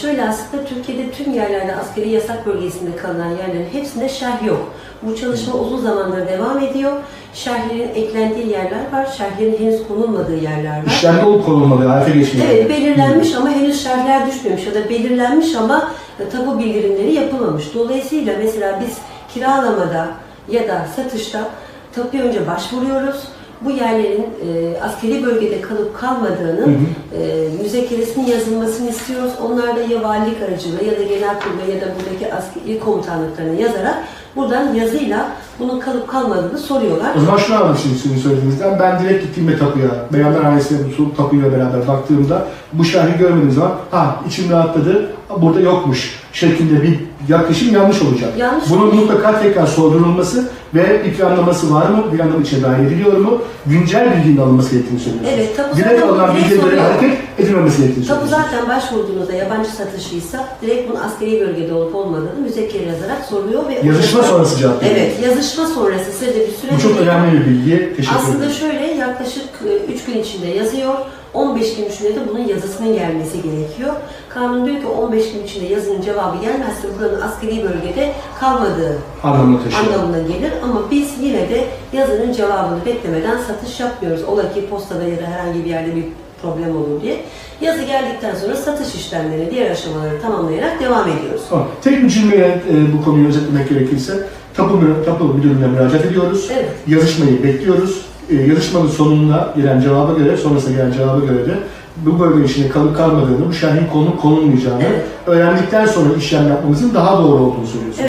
Şöyle aslında Türkiye'de tüm yerlerde askeri yasak bölgesinde kalınan yerlerin hepsinde şerh yok. Bu çalışma uzun zamandır devam ediyor. Şerhlerin eklendiği yerler var, şerhlerin henüz konulmadığı yerler var. İşlemde olup konulmalı, hayata geçmiyor. Evet, belirlenmiş ama henüz şerhler düşmemiş ya da belirlenmiş ama e, tapu bildirimleri yapılmamış. Dolayısıyla mesela biz kiralamada ya da satışta tapuya önce başvuruyoruz. Bu yerlerin e, askeri bölgede kalıp kalmadığını Hı hı. e, müzekeresinin yazılmasını istiyoruz. Onlar da ya valilik aracılığıyla ya da genel kurula ya da buradaki askeri komutanlıklarına yazarak buradan yazıyla bunun kalıp kalmadığını soruyorlar. O zaman şunu anladım şimdi sizin söylediğinizden. Ben direkt gittiğimde tapuya, Beyanlar Hanesi'ne bu tapuyla beraber baktığımda bu şerhi görmediğim zaman ha içim rahatladı, burada yokmuş şeklinde bir yaklaşım yanlış olacak. Yanlış Bunun olur. mutlaka tekrar sordurulması ve bir planlaması var mı? Planlama içine dahil ediliyor mu? Güncel bilginin alınması gerektiğini söylüyorsunuz. Evet, tapu Direkt zaten alınan soruyor. hareket edilmemesi gerektiğini Tapu zaten başvurduğunuzda yabancı satışıysa direkt bunun askeri bölgede olup olmadığını müzekkere yazarak soruyor ve Yazışma sonrası cevap veriyor. Evet, yazışma sonrası sırada bir süre Bu çok önemli bir bilgi. Teşekkür Aslında ederim. şöyle yaklaşık 3 gün içinde yazıyor. 15 gün içinde de bunun yazısının gelmesi gerekiyor. Kanun diyor ki 15 gün içinde yazının cevabı gelmezse buranın askeri bölgede kalmadığı Anlamını taşıyor. anlamına gelir. Ama biz yine de yazının cevabını beklemeden satış yapmıyoruz. Ola ki postada ya da herhangi bir yerde bir problem olur diye. Yazı geldikten sonra satış işlemlerini, diğer aşamaları tamamlayarak devam ediyoruz. Tamam. Tek bir cümleyle e, bu konuyu özetlemek gerekirse tapu, tapu müdürlüğüne müracaat ediyoruz. Evet. Yazışmayı bekliyoruz. E, yazışmanın sonunda gelen cevaba göre, sonrasında gelen cevaba göre de bu bölge içinde kalıp kalmadığını, bu şerhin konu konulmayacağını Evet. öğrendikten sonra işlem yapmamızın daha doğru olduğunu söylüyorsunuz.